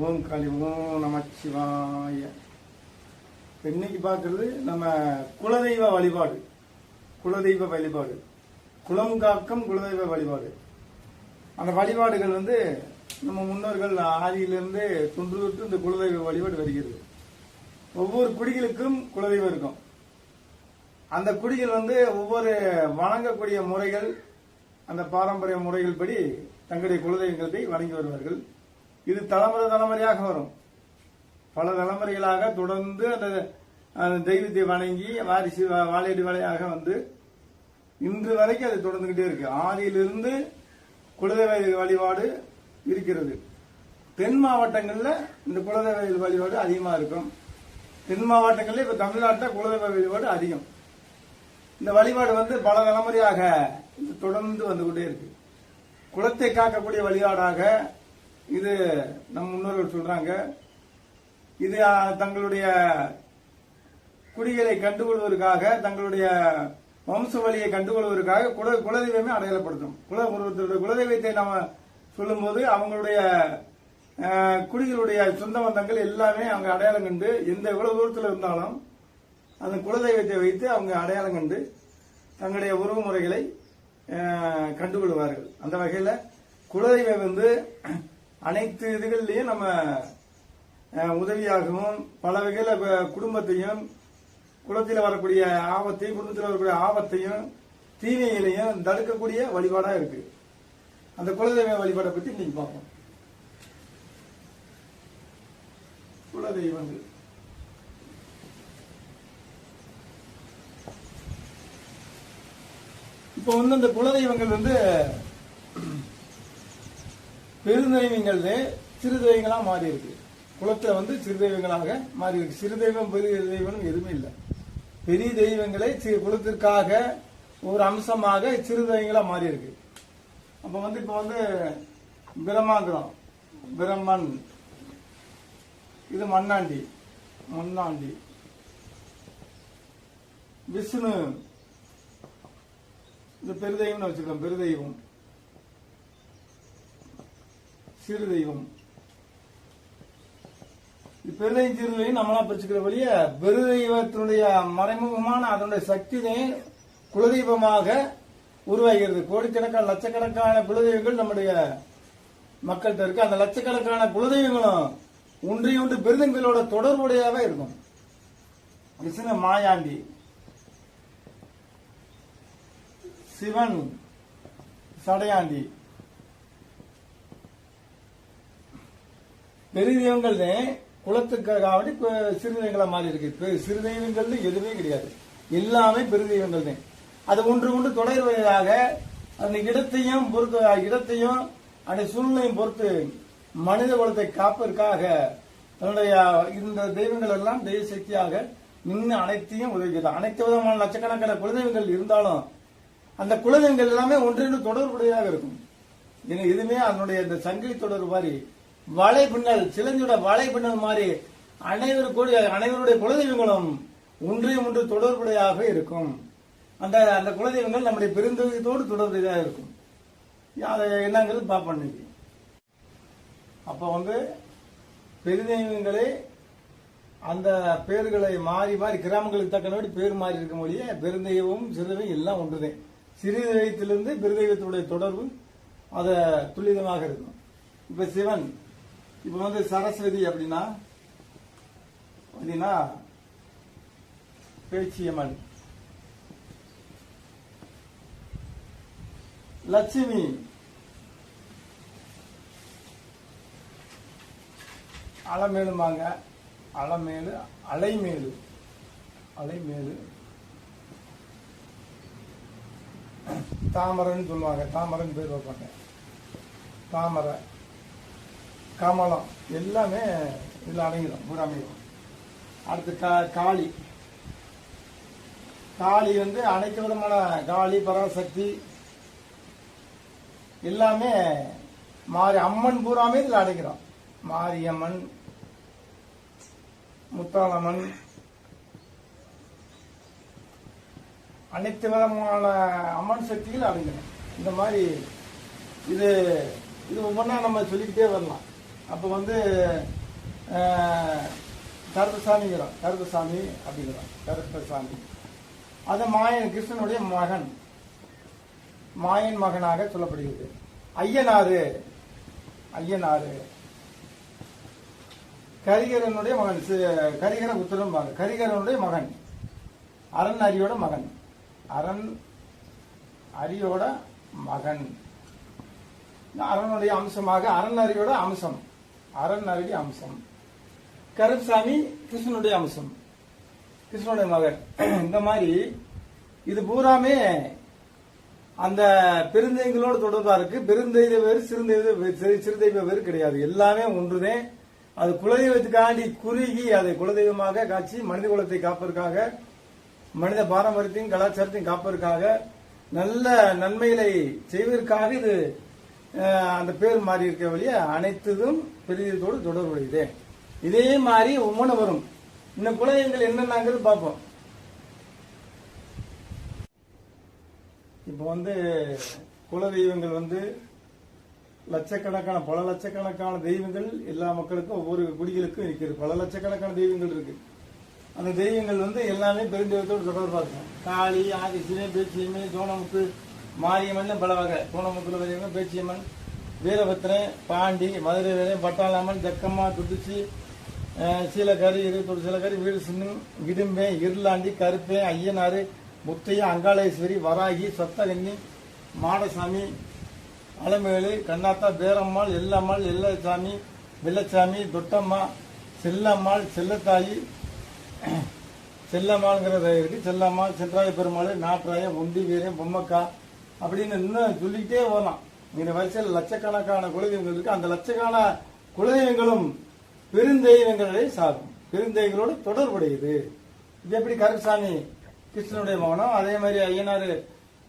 ஓம் காளி ஓம் நமச்சிவாய. இன்னைக்கு பார்க்கறது? நம்ம குலதெய்வ வழிபாடு. குலதெய்வ வழிபாடு. குலம் காக்கம் குலதெய்வ வழிபாடு. அந்த வழிபாடுகள் வந்து நம்ம முன்னோர்கள் ஆதியிலிருந்து தொன்று தொட்டு இந்த குலதெய்வ வழிபாடு வருகிறது. ஒவ்வொரு குடிகளுக்கும் குலதெய்வம் இருக்கும். அந்த குடிகள் வந்து ஒவ்வொரு வணங்கக்கூடிய முறைகள் அந்த பாரம்பரிய முறைகள் படி தங்களுடைய குலதெய்வங்களை வணங்கி வருவார்கள். இது தலைமுறை தலைமுறையாக வரும். பல தலைமுறைகளாக தொடர்ந்து அந்த தெய்வத்தை வணங்கி வாரிசு வாழையடி வாழையாக வந்து இன்று வரைக்கும் அது தொடர்ந்துகிட்டே இருக்கு. ஆதியிலிருந்து குலதெய்வ வழிபாடு இருக்கிறது. தென் மாவட்டங்களில் இந்த குலதெய்வ வழிபாடு அதிகமாக இருக்கும். தென் மாவட்டங்களில் இப்போ தமிழ்நாட்டில் குலதெய்வ வழிபாடு அதிகம். இந்த வழிபாடு வந்து பல தலைமுறையாக தொடர்ந்து வந்து கொண்டே இருக்கு. குலத்தை காக்கக்கூடிய வழிபாடாக இது நம் முன்னோர்கள் சொல்றாங்க. இது தங்களுடைய குடிகளை கண்டுகொள்வதற்காக தங்களுடைய வம்ச வழியை கண்டுகொள்வதற்காக குல குலதெய்வமே அடையாளப்படுத்தும் குல ஒருத்தருடைய குலதெய்வத்தை நம்ம சொல்லும்போது அவங்களுடைய குடிகளுடைய சொந்த பந்தங்கள் எல்லாமே அவங்க அடையாளம் கண்டு எந்த எவ்வளவு தூரத்தில் இருந்தாலும் அந்த குலதெய்வத்தை வைத்து அவங்க அடையாளம் கண்டு தங்களுடைய உறவு முறைகளை கண்டுகொள்வார்கள். அந்த வகையில் குலதெய்வம் வந்து அனைத்து இதுகள்லையும் நம்ம உதவியாகவும் பல வகையில் குடும்பத்தையும் குளத்தில் வரக்கூடிய ஆபத்தையும் குடும்பத்தில் வரக்கூடிய ஆபத்தையும் தீமைகளையும் தடுக்கக்கூடிய வழிபாடா இருக்கு. அந்த குலதெய்வ வழிபாடை பத்தி இன்னைக்கு பார்ப்போம். குலதெய்வங்கள். இப்போ வந்து இந்த குலதெய்வங்கள் வந்து பெருந்தெய்வங்கள் சிறு தெய்வங்களாக மாறி இருக்கு. குளத்தில் வந்து சிறு தெய்வங்களாக மாறி இருக்கு. சிறு தெய்வம் பெரிய தெய்வம் எதுவுமே இல்லை. பெரிய தெய்வங்களை சிறு குலத்திற்காக ஒரு அம்சமாக சிறு தெய்வங்களாக மாறி இருக்கு. அப்போ வந்து இப்போ வந்து பிரம்மாங்கிரம் பிரம்மன். இது மண்ணாண்டி. மண்ணாண்டி. விஷ்ணு. இந்த பெருதெய்வம்னு வச்சுருக்கோம் பெருதெய்வம் சிறு தெய்வம். இது பெருதெய்வம் சிறு நம்மளா பிரிச்சுக்கிற வழிய பெருதெய்வத்தினுடைய மறைமுகமான அதனுடைய சக்தியை குலதெய்வமாக உருவாகிறது. கோடிக்கணக்கான லட்சக்கணக்கான குலதெய்வங்கள் நம்முடைய மக்கள்கிட்ட இருக்கு. அந்த லட்சக்கணக்கான குலதெய்வங்களும் ஒன்றை ஒன்று பெருதெய்வங்களோட தொடர்புடையவே இருக்கும். விஷ்ணு மாயாண்டி சிவன் சடையாண்டி பெருதெய்வங்கள் குலத்துக்காக சிறு தெய்வங்களா மாறி இருக்கு. சிறு தெய்வங்கள் எதுவுமே கிடையாது. எல்லாமே பெருதெய்வங்கள் தான் அது ஒன்று ஒன்று தொடர்வதாக அந்த இடத்தையும் பொறுத்து இடத்தையும் அந்த சூழ்நிலையும் பொறுத்து மனித குலத்தை காப்பதற்காக தன்னுடைய இந்த தெய்வங்கள் எல்லாம் தெய்வ சக்தியாக நின்று அனைத்தையும் உதவுகிறது அனைத்து விதமான லட்சக்கணக்கான குலதெய்வங்கள் இருந்தாலும் அந்த குலதெய்வங்கள் எல்லாமே ஒன்றென்று தொடர்புடையதாக இருக்கும். ஏன்னா எதுவுமே அதனுடைய இந்த சங்கிலி தொடர் மாதிரி வலை பின்னல் சிலந்தியோட வலை மாதிரி அனைவரும் கூட அனைவருடைய குலதெய்வங்களும் ஒன்றே ஒன்று தொடர்புடையாக இருக்கும். அந்த அந்த குலதெய்வங்கள் நம்முடைய பெருந்தொகையத்தோடு தொடர்புடையதாக இருக்கும். அதை என்னங்கிறது பார்ப்போம் இன்னைக்கு. அப்போ வந்து பெருதெய்வங்களே அந்த பேர்களை மாறி மாறி கிராமங்களுக்கு தக்கனபடி பேர் மாறி இருக்க மொழியே பெருந்தெய்வம் சிறுதெய்வம் எல்லாம் ஒன்றுதே. சிறு தெய்வத்திலிருந்து பெருதெய்வத்துடைய தொடர்பு அது துல்லிதமாக இருக்கும். இப்ப சிவன் இப்ப வந்து சரஸ்வதி அப்படின்னா அப்படின்னா பேச்சியம்மன் லட்சுமி. அலமேலுமாங்க அலமேலு அலைமேலு. அலைமேலு. தாமரைன்னு சொல்லுவாங்க. தாமரைன்னு பேர் வைப்பாங்க. தாமரை. கமலம் எல்லாமே இதில் அடங்கிடும் பூராமையும் அடுத்து கா காளி. காளி வந்து அனைத்து விதமான காளி பராசக்தி எல்லாமே மாறி அம்மன் பூராமே இதில் அடைக்கிறோம் மாரியம்மன் முத்தாளம்மன் அனைத்து விதமான அம்மன் சக்திகள் அடங்கணும் இந்த மாதிரி இது இது ஒவ்வொன்றா நம்ம சொல்லிக்கிட்டே வரலாம். அப்போ வந்து அஹ், கருப்பசாமிங்கிறோம் கருப்பசாமி அப்படிங்கிறோம் கருப்பசாமி அது மாயன் கிருஷ்ணனுடைய மகன். மாயன் மகனாக சொல்லப்படுகிறது. ஐயனாறு. ஐயனாறு. கரிகரனுடைய மகன். சி- கரிகர புத்திரன் கரிகரனுடைய மகன். அரண் அரியோட மகன். அரண் அரியோட மகன். அரணுடைய அம்சமாக அரண் அரியோட அம்சம். அரண் அம்சம். கருப்சாமி கிருஷ்ணனுடைய அம்சம். கிருஷ்ணனுடைய மகன். இந்த மாதிரி இது பூராமே அந்த பெருந்தெய்வங்களோடு தொடர்பா இருக்கு. பெருந்தெய்வ வேறு சிறுந்தெய்வ சிறு- சிறுதெய்வ வேறு கிடையாது. எல்லாமே ஒன்றுதான் அது குலதெய்வத்துக்காண்டி குறுகி அதை குலதெய்வமாக காட்சி மனித குலத்தை காப்பதற்காக மனித பாரம்பரியத்தையும் கலாச்சாரத்தையும் காப்பதற்காக நல்ல நன்மைகளை செய்வதற்காக இது அந்த பேர் மாறி இருக்க வழிய அனைத்ததும் பெரியதோடு தொடர்புடையது. இதே மாதிரி ஒவ்வொன்று வரும். இந்த குலதெய்வங்கள் என்னென்னாங்கிறது பார்ப்போம். இப்போ வந்து குல தெய்வங்கள் வந்து லட்சக்கணக்கான பல லட்சக்கணக்கான தெய்வங்கள் எல்லா மக்களுக்கும் ஒவ்வொரு குடிகளுக்கும் இருக்கிறது. பல லட்சக்கணக்கான தெய்வங்கள் இருக்கு. அந்த தெய்வங்கள் வந்து எல்லாமே பெருந்தெய்வத்தோடு தொடர்பாக இருக்கும். காளி ஆதிசிவமே பேச்சியமே சோனமுத்து மாரியம்மன் பல வகை சோனமுத்துல தெய்வம் பேச்சியம்மன் வீரபத்திரன் பாண்டி மதுரை வரையும் பட்டாளம்மன் ஜக்கம்மா துடிச்சி சீலக்கறி இருபத்தொரு சீலக்கறி வீடு சின்னம் இடும்பே இருளாண்டி கருப்பே ஐயனாறு முத்தையா அங்காளேஸ்வரி வராகி சொத்தகன்னி மாடசாமி அலமேலு கண்ணாத்தா பேரம்மாள் எல்லம்மாள் எல்லசாமி வெள்ளச்சாமி தொட்டம்மா செல்லம்மாள் செல்லத்தாயி செல்லம்மாள்ங்கிறது இருக்கு. செல்லம்மாள் சென்றாய பெருமாள் நாட்டாய ஒண்டி வீரன் பொம்மக்கா அப்படின்னு இன்னும் சொல்லிக்கிட்டே போகலாம் இந்த வரிசையில் லட்சக்கணக்கான குலதெய்வங்கள் இருக்கு. அந்த லட்சக்கான குலதெய்வங்களும் பெருந்தெய்வங்களை சாரும் பெருந்தெய்வங்களோடு தொடர்புடையது. இது எப்படி கருப்பசாமி கிருஷ்ணனுடைய மகனும் அதே மாதிரி ஐயனார்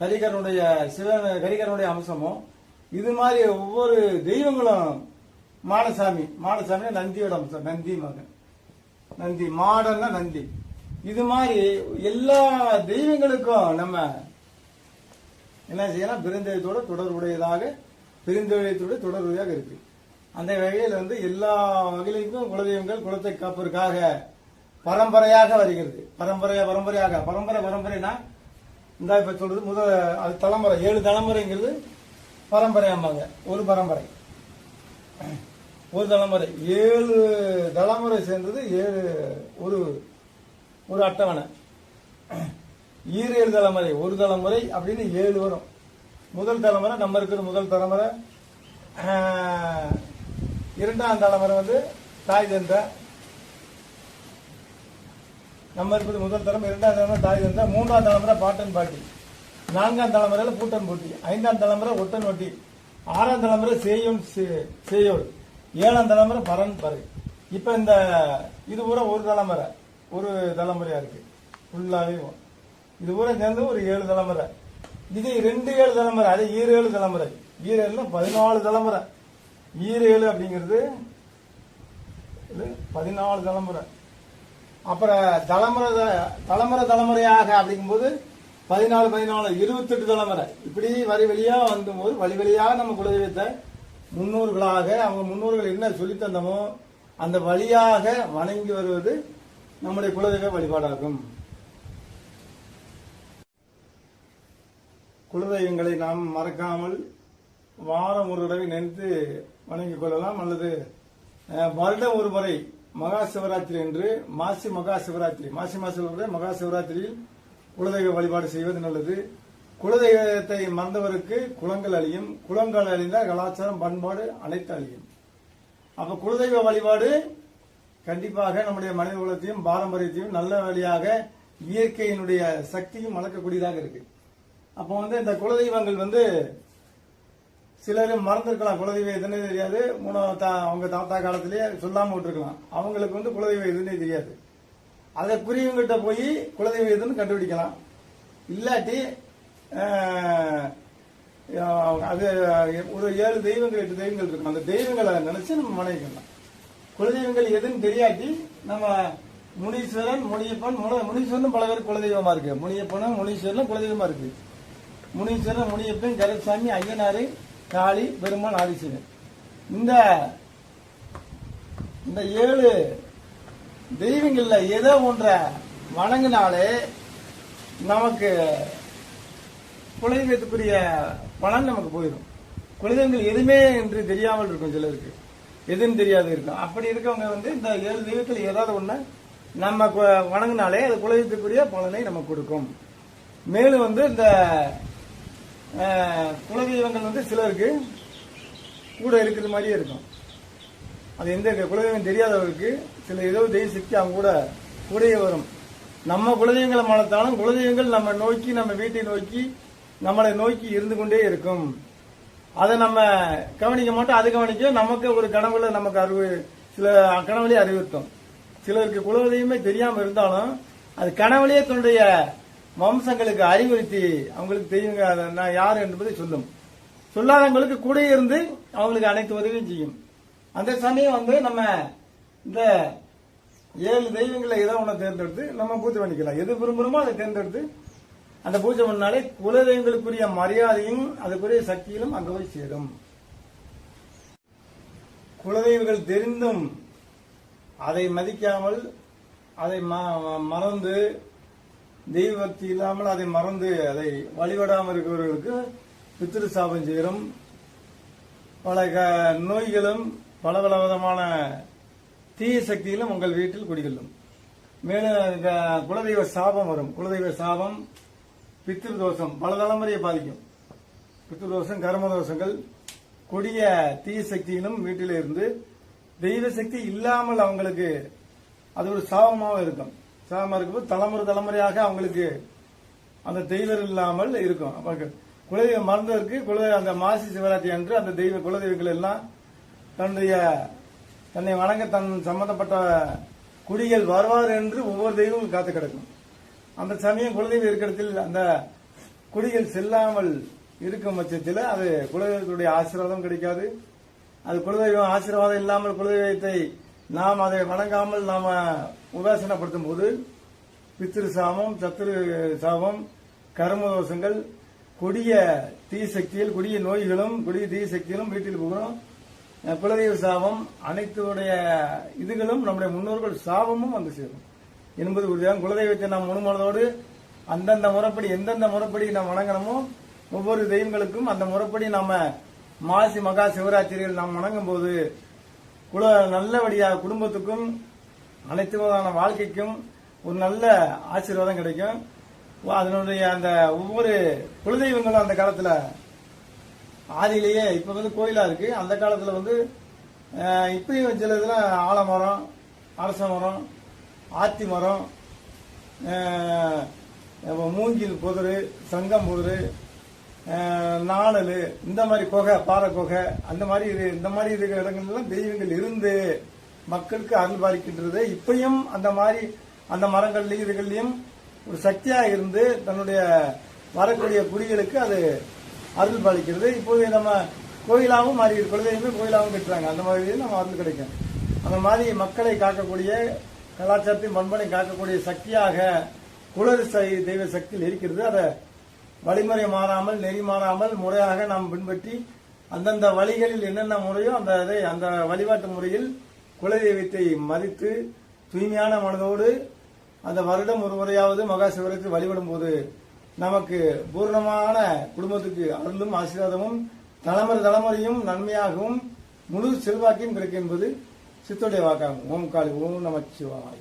கரிகரனுடைய சிவன் கரிகரனுடைய அம்சமும் இது மாதிரி ஒவ்வொரு தெய்வங்களும் மாடசாமி மாடசாமி நந்தியோட அம்சம் நந்தி மகன். நந்தி மாடன்னா நந்தி. இது மாதிரி எல்லா தெய்வங்களுக்கும் நம்ம என்ன செய்யலாம்? பெருந்தெய்வத்தோட தொடர்புடையதாக பெருந்தெய்வத்தோட தொடர்புடையதாக இருக்கு. அந்த வகையில் வந்து எல்லா வகையிலும் குலதெய்வங்கள் குலத்தை காப்பதற்காக பரம்பரையாக வருகிறது. பரம்பரையா பரம்பரையாக. பரம்பரை பரம்பரைனா இந்த இப்ப சொல்றது முதல் அது தலைமுறை. ஏழு தலைமுறைங்கிறது பரம்பரையாம்பாங்க. ஒரு பரம்பரை. ஒரு தலைமுறை. ஏழு தலைமுறை சேர்ந்தது ஏழு ஒரு ஒரு அட்டவணை. ஈரேழு தலைமுறை ஒரு தலைமுறை அப்படின்னு ஏழு வரும். முதல் தலைமுறை நம்ம இருக்கிற முதல் தலைமுறை இரண்டாம் தலைமுறை வந்து தாய் தந்தை. நம்ம இருக்கிறது முதல் தலைமுறை இரண்டாம் தலைமுறை தாய் தந்தை மூன்றாம் தலைமுறை பாட்டன் பாட்டி. நான்காம் தலைமுறையில் பூட்டன் போட்டி. ஐந்தாம் தலைமுறை ஒட்டன் ஒட்டி. ஆறாம் தலைமுறை சேயோன் சே- ஏழாம் தலைமுறை பரன் பறை இப்போ இந்த இது பூரா ஒரு தலைமுறை ஒரு தலைமுறையாக இருக்கு. ஃபுல்லாகவே இது பூரா சேர்ந்து ஒரு ஏழு தலைமுறை. இது ரெண்டு ஏழு தலைமுறை. அது ஈர ஏழு தலைமுறை. ஈர பதினாலு தலைமுறை. ஈர ஏழு அப்படிங்கிறது இது பதினாலு தலைமுறை. அப்புறம் தலைமுறை தலைமுறை தலைமுறையாக அப்படிங்கும்போது பதினாலு பதினாலு இருபத்தெட்டு தலைமுறை. இப்படி வரி வழியாக வந்தபோது வழி வழியாக நம்ம குலதெய்வத்தை முன்னோர்களாக அவங்க முன்னோர்கள் என்ன சொல்லித்தந்தமோ அந்த வழியாக வணங்கி வருவது நம்முடைய குலதெய்வ வழிபாடாகும். குலதெய்வங்களை நாம் மறக்காமல் வாரம் ஒரு தடவை நினைத்து வணங்கிக் கொள்ளலாம் அல்லது வருடம் ஒரு முறை மகா சிவராத்திரி என்று மாசி மகா சிவராத்திரி. மாசி மாசம் மகா சிவராத்திரியில் குலதெய்வ வழிபாடு செய்வது நல்லது. குலதெய்வத்தை மறந்தவருக்கு குளங்கள் அழியும். குளங்கள் அழிந்தால் கலாச்சாரம் பண்பாடு அனைத்து அழியும். அப்ப குலதெய்வ வழிபாடு கண்டிப்பாக நம்முடைய மனித குலத்தையும் பாரம்பரியத்தையும் நல்ல வழியாக இயற்கையினுடைய சக்தியும் வளர்க்கக்கூடியதாக இருக்கு. அப்போ வந்து இந்த குலதெய்வங்கள் வந்து சிலர் மறந்துருக்கலாம். குலதெய்வம் எதுனே தெரியாது. மூணு தா- அவங்க தாத்தா காலத்திலேயே சொல்லாமல் விட்டுருக்கலாம். அவங்களுக்கு வந்து குலதெய்வம் எதுன்னே தெரியாது. அதை புரியவங்கிட்ட போய் குலதெய்வம் எதுன்னு கண்டுபிடிக்கலாம். இல்லாட்டி அது ஒரு ஏழு தெய்வங்கள் எட்டு தெய்வங்கள் இருக்கும். அந்த தெய்வங்களை நினைச்சு நம்ம வணங்கிக்கலாம் குலதெய்வங்கள் எதுன்னு தெரியாட்டி நம்ம முனீஸ்வரன் முனியப்பன் முன- முனீஸ்வரன் பல பேர் குலதெய்வமா இருக்கு. முனியப்பனும் முனீஸ்வரனும் குலதெய்வமா இருக்கு. முனீஸ்வரர் முனியப்பன் கருப்பசாமி ஐயனாரு காளி பெருமாள் ஆதிசிவன் இந்த இந்த ஏழு தெய்வங்கள்ல ஏதோ ஒன்றை வணங்கினாலே நமக்கு குலதெய்வத்துக்குரிய பலன் நமக்கு போயிடும். குலதெய்வங்கள் எதுவுமே என்று தெரியாமல் இருக்கும் சிலருக்கு. எதுன்னு தெரியாது இருக்கும். அப்படி இருக்கவங்க வந்து இந்த ஏழு தெய்வத்தில் ஏதாவது ஒன்று நம்ம வணங்கினாலே அது குலதெய்வத்துக்குரிய பலனை நமக்கு கொடுக்கும். மேலும் வந்து இந்த குலதெய்வங்கள் வந்து சிலருக்கு கூட இருக்கிற மாதிரியே இருக்கும். அது எந்த குலதெய்வம் தெரியாதவருக்கு சில ஏதோ தெய்வ சக்தி அவங்க கூட கூடயே வரும். நம்ம குலதெய்வங்களை மனத்தாலும் குலதெய்வங்கள் நம்ம நோக்கி நம்ம வீட்டை நோக்கி நம்மளை நோக்கி இருந்து கொண்டே இருக்கும். அதை நம்ம கவனிக்க மாட்டோம். அது கவனிக்க நமக்கு ஒரு கனவுல நமக்கு அறிவு சில கனவுலேயே அறிவுறுத்தும். சிலருக்கு குலதெய்வமே தெரியாம இருந்தாலும் அது கனவுலேயே தன்னுடைய வம்சங்களுக்கு அறிவுறுத்தி அவங்களுக்கு தெரியுங்க நான் யார் என்பதை சொல்லும். சொல்லாதவங்களுக்கு கூட இருந்து அவங்களுக்கு அனைத்து உதவியும் செய்யும். அந்த சமயம் வந்து நம்ம இந்த ஏழு தெய்வங்களை ஏதோ ஒன்று தேர்ந்தெடுத்து நம்ம பூஜை பண்ணிக்கலாம். எது விரும்புகிறோமோ அதை தேர்ந்தெடுத்து அந்த பூஜை பண்ணாலே குலதெய்வங்களுக்குரிய மரியாதையும் அதுக்குரிய சக்தியிலும் அங்கே போய் சேரும். குலதெய்வங்கள் தெரிந்தும் அதை மதிக்காமல் அதை ம- மறந்து தெய்வபக்தி இல்லாமல் அதை மறந்து அதை வழிபடாமல் இருக்கிறவர்களுக்கு பித்திரு சாபம் சேரும் பல க- நோய்களும் பல பல விதமான தீய சக்திகளும் உங்கள் வீட்டில் குடிகொள்ளும். மேலும் இந்த குலதெய்வ சாபம் வரும். குலதெய்வ சாபம் பித்திரு தோஷம் பல தலைமுறையை பாதிக்கும். பித்திரு தோஷம் கர்ம தோஷங்கள் கொடிய தீய சக்தியிலும் வீட்டில் இருந்து தெய்வ சக்தி இல்லாமல் அவங்களுக்கு அது ஒரு சாபமாக இருக்கும். சாபமா இருக்கும்போது தலைமுறை தலைமுறையாக அவங்களுக்கு அந்த தெய்வம் இல்லாமல் இருக்கும். அப்ப குலதெய்வம் மறந்ததற்கு குல அந்த மாசி சிவராத்திரி அன்று அந்த தெய்வ குலதெய்வங்கள் எல்லாம் தன்னுடைய தன்னை வணங்க தன் சம்பந்தப்பட்ட குடிகள் வருவார் என்று ஒவ்வொரு தெய்வமும் காத்து கிடக்கும். அந்த சமயம் குலதெய்வம் இருக்கிறத்தில் அந்த குடிகள் செல்லாமல் இருக்கும் பட்சத்தில் அது குலதெய்வத்துடைய ஆசீர்வாதம் கிடைக்காது. அது குலதெய்வம் ஆசீர்வாதம் இல்லாமல் குலதெய்வத்தை நாம் அதை வணங்காமல் நாம உதாசீனப்படுத்தும் போது பித்திரு சாபம் சத்துரு சாபம் கர்ம தோஷங்கள் கொடிய தீசக்தியில் கொடிய நோய்களும் கொடிய தீ சக்திகளும் வீட்டில் போகிறோம். குலதெய்வ சாபம் அனைத்துடைய இதுகளும் நம்முடைய முன்னோர்கள் சாபமும் வந்து சேரும். என்பது உறுதியாக குலதெய்வத்தை நாம் முழுமனதோடு அந்தந்த முறைப்படி எந்தெந்த முறைப்படி நாம் வணங்கணுமோ ஒவ்வொரு தெய்வங்களுக்கும் அந்த முறைப்படி நாம மாசி மகா சிவராத்திரியில் நாம் வணங்கும் போது குல நல்லபடியாக குடும்பத்துக்கும் அனைத்து விதமான வாழ்க்கைக்கும் ஒரு நல்ல ஆசீர்வாதம் கிடைக்கும். அதனுடைய அந்த ஒவ்வொரு குலதெய்வங்களும் அந்த காலத்தில் ஆதியிலேயே இப்போ வந்து கோயிலாக இருக்கு. அந்த காலத்தில் வந்து இப்பயும் சில இதில் ஆலமரம் அரச மரம் ஆத்தி மரம் மூங்கில் புதரு சங்கம் புதரு நாணல் இந்த மாதிரி குகை பாறை குகை அந்த மாதிரி இது இந்த மாதிரி இருக்கிற இடங்கள்லாம் தெய்வங்கள் இருந்து மக்களுக்கு அருள் பாலிக்கின்றது இப்பயும் அந்த மாதிரி அந்த மரங்கள்லையும் இதுகள்லையும் ஒரு சக்தியாக இருந்து தன்னுடைய வரக்கூடிய குடிகளுக்கு அது அருள் பாலிக்கிறது இப்போது நம்ம கோயிலாகவும் மாறி குலதெய்வமே கோயிலாகவும் கட்டுறாங்க. அந்த மாதிரி நம்ம அருள் கிடைக்கும். அந்த மாதிரி மக்களை காக்கக்கூடிய கலாச்சாரத்தையும் பண்பனை காக்கக்கூடிய சக்தியாக குளறு சை- தெய்வ சக்தியில் இருக்கிறது. அதை வழிமுறை மாறாமல் நெறி மாறாமல் முறையாக நாம் பின்பற்றி அந்தந்த வழிகளில் என்னென்ன முறையோ அந்த அதை அந்த வழிபாட்டு முறையில் குலதெய்வத்தை மதித்து தூய்மையான மனதோடு அந்த வருடம் ஒரு முறையாவது மகா சிவராத்திரி வழிபடும் போது நமக்கு பூர்ணமான குடும்பத்துக்கு அருளும் ஆசீர்வாதமும் தலைமுறை தலைமுறையும் நன்மையாகவும் முழு செல்வாக்கையும் கிடைக்கும் என்பது சித்தோடைய வாக்காகும். ஓம் காலி ஓம் நமச்சிவாய.